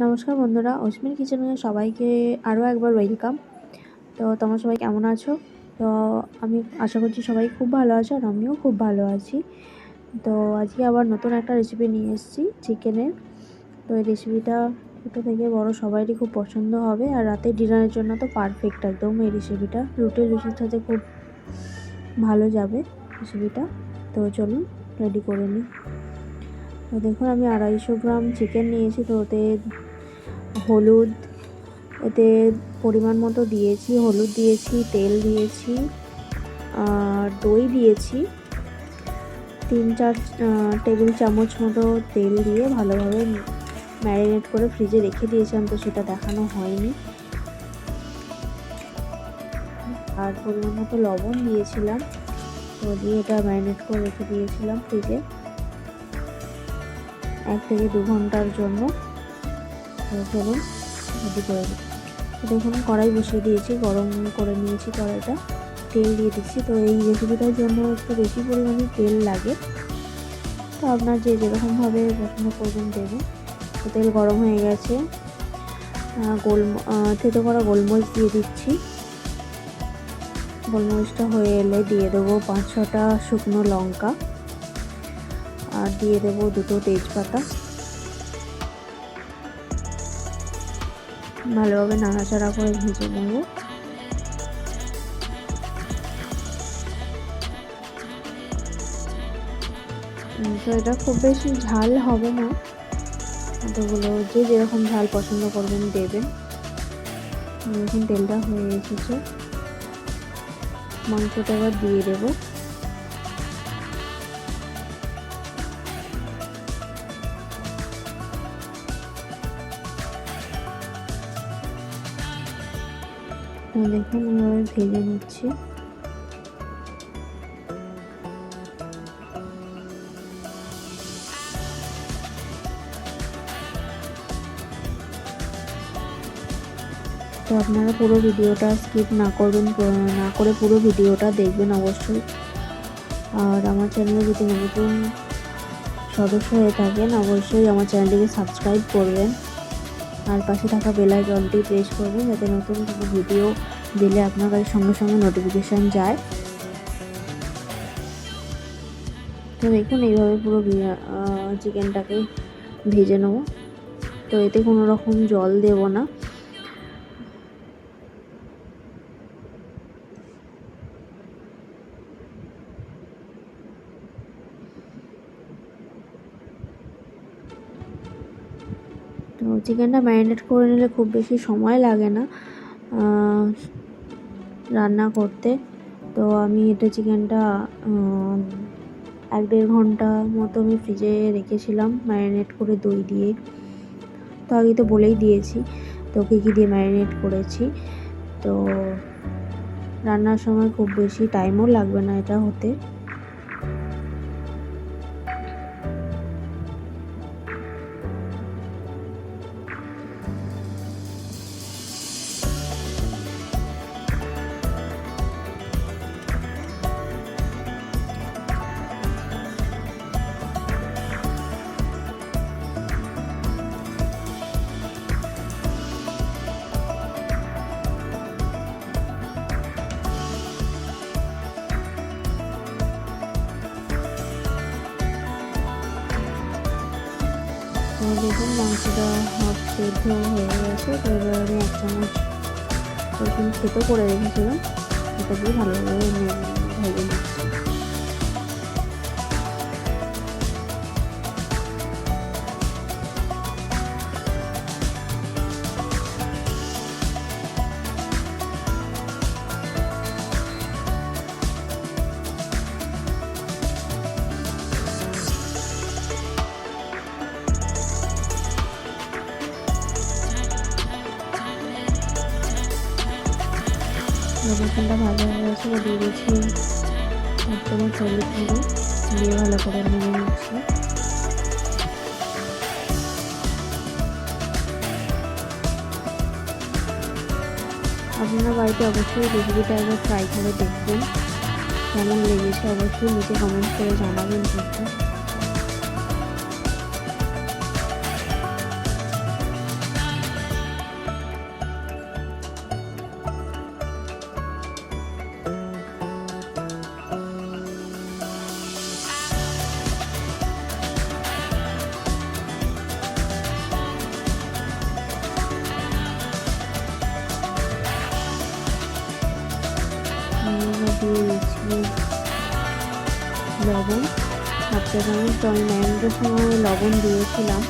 নমস্কার বন্ধুরা অশ্মির কিচেনে সবাইকে আরও একবার ওয়েলকাম তো তোমরা সবাই কেমন আছো? তো আমি আশা করছি সবাই খুব ভালো আছো আর আমিও খুব ভালো আছি। তো আজকে আবার নতুন একটা রেসিপি নিয়ে এসেছি চিকেনের তো এই রেসিপিটা ছোটো থেকে বড় সবাইরই খুব পছন্দ হবে আর রাতে ডিনারের জন্য তো পারফেক্ট একদম এই রেসিপিটা রুটি লুচির সাথে খুব ভালো যাবে রেসিপিটা তো চলুন রেডি করে নিই। তো দেখুন, আমি আড়াইশো গ্রাম চিকেন নিয়েছি, তো ওতে হলুদ এতে পরিমাণ মতো দিয়েছি, হলুদ দিয়েছি, তেল দিয়েছি, আর দই দিয়েছি। তিন চার টেবিল চামচ মতো তেল দিয়ে ভালোভাবে ম্যারিনেট করে ফ্রিজে রেখে দিয়েছিলাম, তো সেটা দেখানো হয়নি। আর পরিমাণ মতো লবণ দিয়েছিলাম, তো দিয়ে এটা ম্যারিনেট করে রেখে দিয়েছিলাম ফ্রিজে এক থেকে দু ঘণ্টার জন্য। চলুন রেডি করে দিই দেখুন, কড়াই বসিয়ে দিয়েছি, গরম করে নিয়েছি কড়াইটা। তেল দিয়ে দিচ্ছি। তো এই রেসিপিটার জন্য একটু বেশি পরিমাণে তেল লাগে। তো আপনার যে যেরকমভাবে পছন্দ করবেন দেবেন তো তেল গরম হয়ে গেছে। গোল থেতো করা গোলমরিচ দিয়ে দিচ্ছি। গোলমরিচটা হয়ে এলে দিয়ে দেবো পাঁচ ছটা শুকনো লঙ্কা। আর দিয়ে দেবো দুটো তেজপাতা। ভালোভাবে নাড়াচাড়া করে ভেজে নেব। তো এটা খুব বেশি ঝাল হবে না। এতগুলো যে যেরকম ঝাল পছন্দ করবেন দেবেন। এখন তেলটা হয়ে এসেছে। মাংসটা এবার দিয়ে দেবো। দেখুন এভাবে ভেজে নিচ্ছি তো আপনারা পুরো ভিডিওটা স্কিপ না করবেন না করে পুরো ভিডিওটা দেখবেন অবশ্যই। আর আমার চ্যানেলে যদি নতুন সদস্য হয়ে থাকেন, অবশ্যই আমার চ্যানেলটিকে সাবস্ক্রাইব করবেন। আর পাশে থাকা বেল আইকনটি প্রেস করবেন যাতে নতুন কোনো ভিডিও দিলে আপনার কাছে সঙ্গে সঙ্গে নোটিফিকেশান যায়। তো দেখুন, এইভাবে পুরো চিকেনটাকে ভেজে নেব। তো এতে কোনো রকম জল দেব না। তো চিকেনটা ম্যারিনেট করে নিলে খুব বেশি সময় লাগে না রান্না করতে। তো আমি এটা চিকেনটা এক দেড় ঘণ্টা মতো আমি ফ্রিজে রেখেছিলাম ম্যারিনেট করে দই দিয়ে। তো আগে তো বলেই দিয়েছি, তো কী কী দিয়ে ম্যারিনেট করেছি। তো রান্নার সময় খুব বেশি টাইমও লাগবে না এটা হতে। দেখুন মাংসটা হাফ সেদ্ধ হয়ে গেছে তো আমি এক চামচ রসুন খেতো করে রেখেছিলাম এটা দিয়ে ভালোভাবে ভেজে রসুনটা ভাজা হয়ে দিয়ে দিয়েছি চামচ হলুদ গুঁড়ো দিয়ে ভালো করে নিয়ে নিচ্ছি। আপনারা বাড়িতে অবশ্যই রেসিপিটা একবার ট্রাই করে দেখবেন কেমন লেগেছে অবশ্যই নিচে কমেন্ট করে জানাবেন কিন্তু। লবণ। হাফ চা চামচ তো আমি ম্যারিনেটের সময় লবণ দিয়েছিলাম।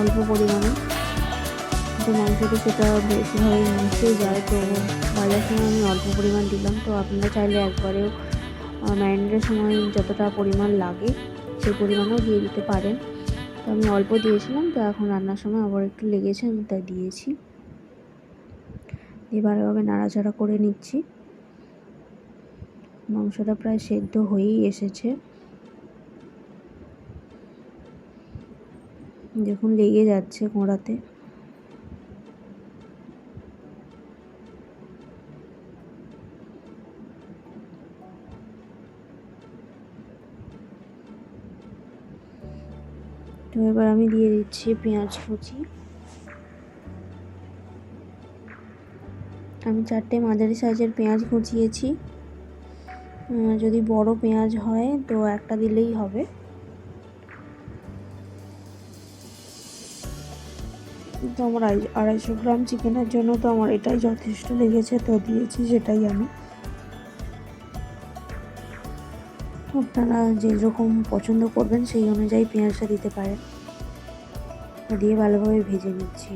অল্প পরিমাণে। তো মাংসতে সেটা বেশিভাবে মিশে যায়, তো ভাজার সময় আমি অল্প পরিমাণ দিলাম। তো আপনারা চাইলে একবারেও ম্যারিনেটের সময় যতটা পরিমাণ লাগে, সেই পরিমাণেও দিয়ে দিতে পারেন। তো আমি অল্প দিয়েছিলাম, তো এখন রান্নার সময় আবার একটু লেগেছে, আমি তাই দিয়েছি। দিয়ে ভালোভাবে নাড়াচাড়া করে নিচ্ছি। মাংসটা প্রায় সেদ্ধ হয়েই এসেছে। দেখুন, লেগে যাচ্ছে কোঁড়াতে। তো এবার আমি দিয়ে দিচ্ছি পেঁয়াজ কুচি। আমি চারটে মাঝারি সাইজের পেঁয়াজ কুচিয়েছি। যদি বড় পেঁয়াজ হয়, তো একটা দিলেই হবে। তো আমার আড়াইশো গ্রাম চিকেনের জন্য তো আমার এটাই যথেষ্ট লেগেছে, তো দিয়েছি সেটাই আমি। আপনারা যেরকম পছন্দ করবেন, সেই অনুযায়ী পেঁয়াজটা দিতে পারেন। দিয়ে ভালোভাবে ভেজে নিচ্ছি।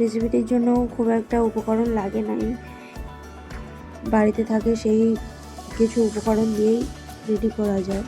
রেসিপিটির জন্য খুব একটা উপকরণ লাগে নাই। বাড়িতে থাকে সেই কিছু উপকরণ দিয়েই রেডি করা যায়।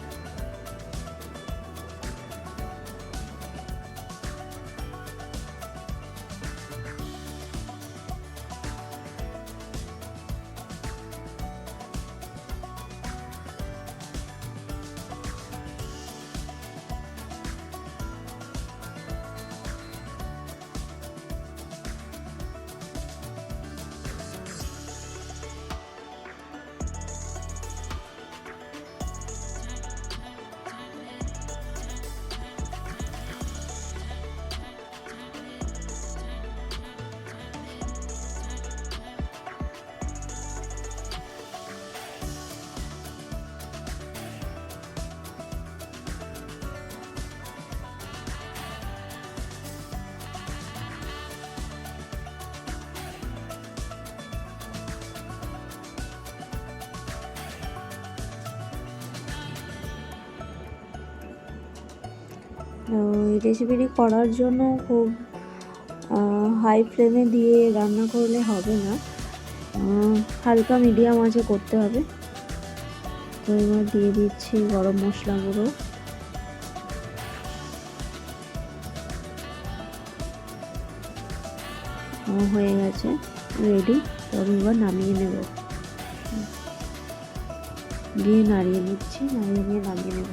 এই রেসিপিটি করার জন্য খুব হাই ফ্লেমে দিয়ে রান্না করলে হবে না। হালকা মিডিয়াম আঁচে করতে হবে। তো এবার দিয়ে দিচ্ছি গরম মশলা গুঁড়ো। হয়ে গেছে রেডি তো আমি এবার নামিয়ে নেব। দিয়ে নাড়িয়ে নিচ্ছি, নাড়িয়ে নিয়ে নামিয়ে নেব।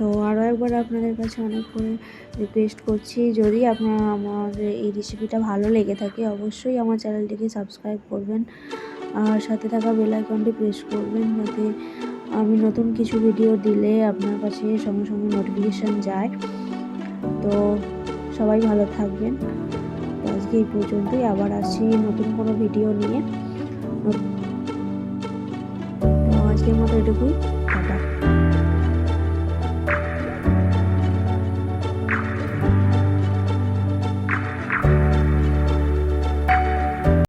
তো আরও একবার আপনাদের কাছে অনেক করে রিকোয়েস্ট করছি, যদি আপনার আমার এই রেসিপিটা ভালো লেগে থাকে, অবশ্যই আমার চ্যানেলটিকে সাবস্ক্রাইব করবেন, আর সাথে থাকা বেল আইকনটি প্রেস করবেন, যাতে আমি নতুন কিছু ভিডিও দিলে আপনার কাছে সঙ্গে সঙ্গে নোটিফিকেশান যায়। তো সবাই ভালো থাকবেন। আজকে এই পর্যন্তই, আবার আসছি নতুন কোনো ভিডিও নিয়ে। আজকের মতো এটুকুই।